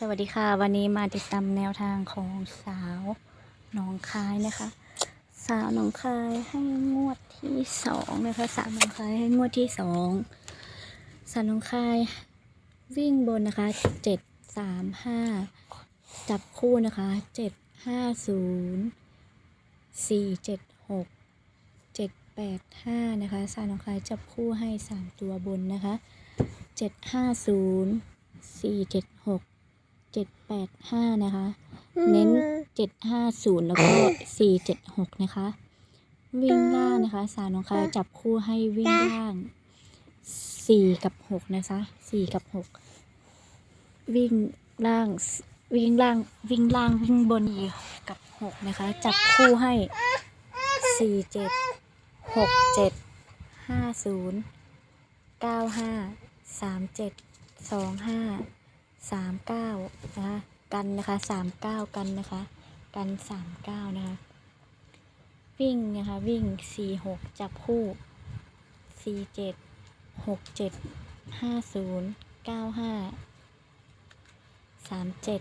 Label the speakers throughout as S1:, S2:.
S1: สวัสดีค่ะ วันนี้มาติดตามแนวทางของสาวหนองคายนะคะ สาวหนองคายให้งวดที่สองนะคะสาวหนองคายให้งวดที่สองสาวหนองคายวิ่งบนนะคะเจ็ดสามห้าจับคู่นะคะเจ็ดห้าศูนย์สี่เจ็ดหกเจ็ดแปดห้านะคะสาวหนองคายจับคู่ให้สามตัวบนนะคะเจ็ดห้าศูนย์สี่เจ็ดหก จ็ดแปดห้านะคะ เน้นเจ็ดห้าศูนย์แล้วก็สี่เจ็ดหกนะคะ วิ่งล่างนะคะสาวน้องคายจับคู่ให้วิ่งล่างสี่กับหกนะคะสี่กับหกวิ่งล่างวิ่งล่างวิ่งล่างวิ่งบนอีกกับหกนะคะ จับคู่ให้สี่เจ็ดหกเจ็ดห้าศูนย์เก้าห้าสามเจ็ดสองห้า สามเก้านะคะกันนะคะสามเก้ากันนะคะ กันสามเก้านะคะ วิ่งนะคะ วิ่งสี่หกจับคู่สี่เจ็ดหกเจ็ดห้าศูนย์เก้าห้าสามเจ็ด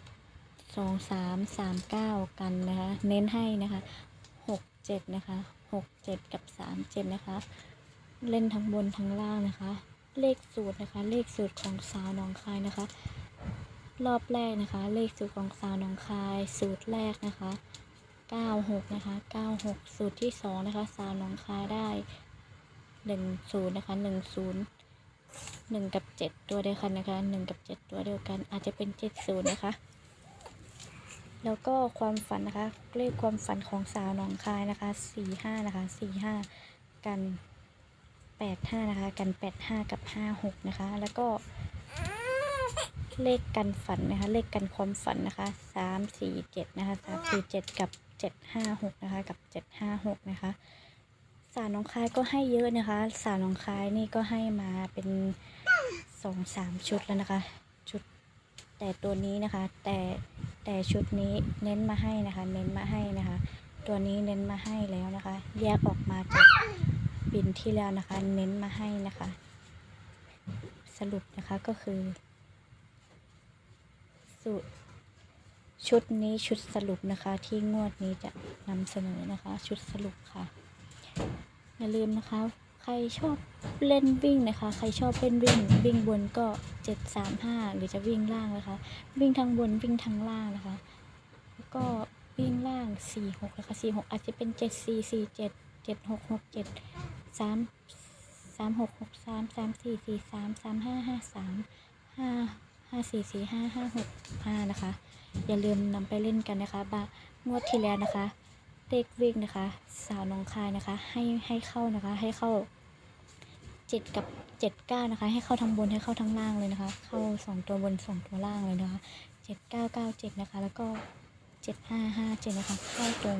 S1: สองสามสามเก้ากันนะคะ เน้นให้นะคะหกเจ็ดนะคะหกเจ็ดกับสามเจ็ดนะคะ เล่นทั้งบนทั้งล่างนะคะ เลขสูตรนะคะ เลขสูตรของสาวน้องคายนะคะ รอบแรกนะคะ เลขสูตรของสาวน้องคายสูตรแรกนะคะ 96 นะคะ 96 สูตรที่ 2 นะคะ สาวน้องคายได้ 10 นะคะ 10 1 กับ 7 ตัวเดียวกันนะคะ 1 กับ 7 ตัวเดียวกัน อาจจะเป็น 70 นะคะ แล้วก็ความฝันนะคะ เลขความฝันของสาวหนองคายนะคะ 45 นะคะ 45 กัน 85 นะคะ กัน 85 กับ 56 นะคะ แล้วก็ เลขกันฝันนะคะ เลขกันความฝันนะคะสามสี่เจ็ดนะคะสามสี่เจ็ดกับเจ็ดห้าหกนะคะ กับเจ็ดห้าหกนะคะ สารน้องคายก็ให้เยอะนะคะ สารน้องคายนี่ก็ให้มาเป็นสองสามชุดแล้วนะคะ ชุดแต่ตัวนี้นะคะ แต่แต่ชุดนี้เน้นมาให้นะคะ เน้นมาให้นะคะ ตัวนี้เน้นมาให้แล้วนะคะ แยกออกมาจากบินที่แล้วนะคะ เน้นมาให้นะคะ สรุปนะคะก็คือ สูตร ชุดนี้ชุดสรุปนะคะ ที่งวดนี้จะนำเสนอนะคะ ชุดสรุปค่ะ อย่าลืมนะคะ ใครชอบเล่นวิ่งนะคะ ใครชอบเล่นวิ่ง วิ่งบนก็เจ็ดสามห้าหรือจะวิ่งล่างนะคะ วิ่งทางบนวิ่งทางล่างนะคะ แล้วก็วิ่งล่างสี่หกนะคะสี่หกอาจจะเป็นเจ็ดสี่สี่เจ็ดเจ็ดหกหกเจ็ดสามสามหกหกสามสามสี่สี่สามสามห้าห้าสามห้า ห้าสี่สี่ห้าห้าหกห้านะคะ อย่าลืมนำไปเล่นกันนะคะบางวดที่แล้วนะคะเลขวิ่งนะคะ สาวน้องคายนะคะ ให้ให้เข้านะคะ ให้เข้าเจ็ดกับเจ็ดเก้านะคะ ให้เข้าทั้งบนให้เข้าทั้งล่างเลยนะคะ เข้าสองตัวบนสองตัวล่างเลยนะคะเจ็ดเก้าเก้าเจ็ดนะคะ แล้วก็เจ็ดห้าห้าเจ็ดนะคะ เข้าตรง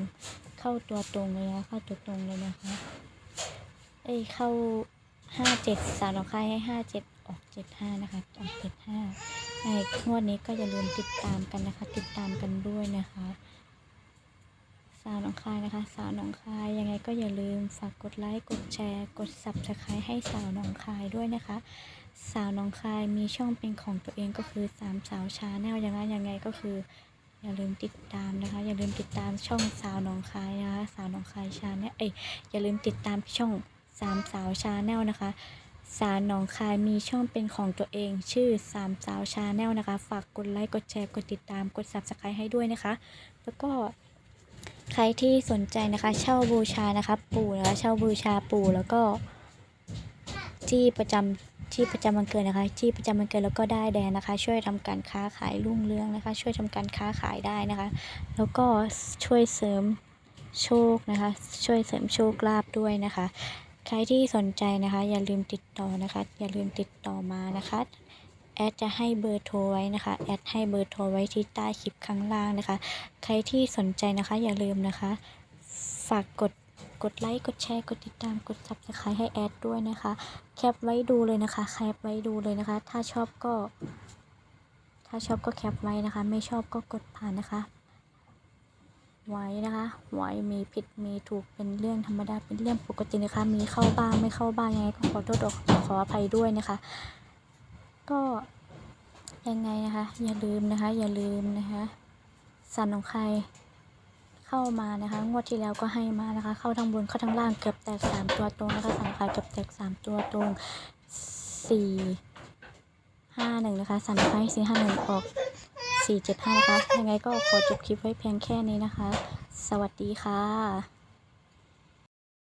S1: เข้าตัวตรงเลยนะคะเข้าตัวตรงเลยนะคะ เอ้ยเข้าห้าเจ็ดสาวน้องคายให้ห้าเจ็ดออกเจ็ดห้านะคะออกเจ็ดห้า ในงวดนี้ก็อย่าลืมติดตามกันนะคะ ติดตามกันด้วยนะคะ สาวหนองคายนะคะ สาวหนองคายยังไงก็อย่าลืมฝากกดไลค์กดแชร์กด subscribe ให้สาวหนองคายด้วยนะคะ สาวหนองคายมีช่องเป็นของตัวเองก็คือสามสาวชาแนลยังไงยังไงก็คือ อย่าลืมติดตามนะคะ อย่าลืมติดตามช่องสาวหนองคายนะคะสาวหนองคายชาแนลเอ้ยอย่าลืมติดตามช่องสามสาวชาแนลนะคะ สารหนองคายมีช่องเป็นของตัวเอง ชื่อสามสาวชาแนลนะคะ ฝากกดไลค์ กดแชร์ กดติดตาม กด subscribe ให้ด้วยนะคะ แล้วก็ใครที่สนใจนะคะ เช่าบูชานะคะ ปู่นะคะ เช่าบูชาปู่แล้วก็ที่ประจำที่ประจำวันเกิดนะคะ ที่ประจำวันเกิดแล้วก็ได้แดนนะคะ ช่วยทำการค้าขายรุ่งเรืองนะคะ ช่วยทำการค้าขายได้นะคะ แล้วก็ช่วยเสริมโชคนะคะ ช่วยเสริมโชคลาภด้วยนะคะ ใครที่สนใจนะคะ อย่าลืมติดต่อนะคะ อย่าลืมติดต่อมานะคะแอดจะให้เบอร์โทรไว้นะคะ แอดให้เบอร์โทรไว้ที่ใต้คลิปข้างล่างนะคะ ใครที่สนใจนะคะ อย่าลืมนะคะ ฝากกดกดไลค์ กดแชร์ กดติดตาม กด subscribe ให้แอดด้วยนะคะ แคปไว้ดูเลยนะคะ แคปไว้ดูเลยนะคะ ถ้าชอบก็ ถ้าชอบก็แคปไว้นะคะ ไม่ชอบก็กดผ่านนะคะ ไว้นะคะไว้มีผิดมีถูกเป็นเรื่องธรรมดาเป็นเรื่องปกตินะคะ มีเข้าบ้างไม่เข้าบ้างยังไงก็ขอโทษขออภัยด้วยนะคะ ก็ยังไงนะคะ อย่าลืมนะคะ อย่าลืมนะคะสันของใครเข้ามานะคะ งวดที่แล้วก็ให้มานะคะ เข้าทั้งบนเข้าทั้งล่างเกือบแตกสามตัวตรงนะคะสันของใครเกือบแตกสามตัวตรงสี่ห้าหนึ่งนะคะสันของใครสี่ห้าหนึ่งออก สี่เจ็ดห้านะคะ ยังไงก็ขอจบคลิปไว้เพียงแค่นี้นะคะ สวัสดีค่ะ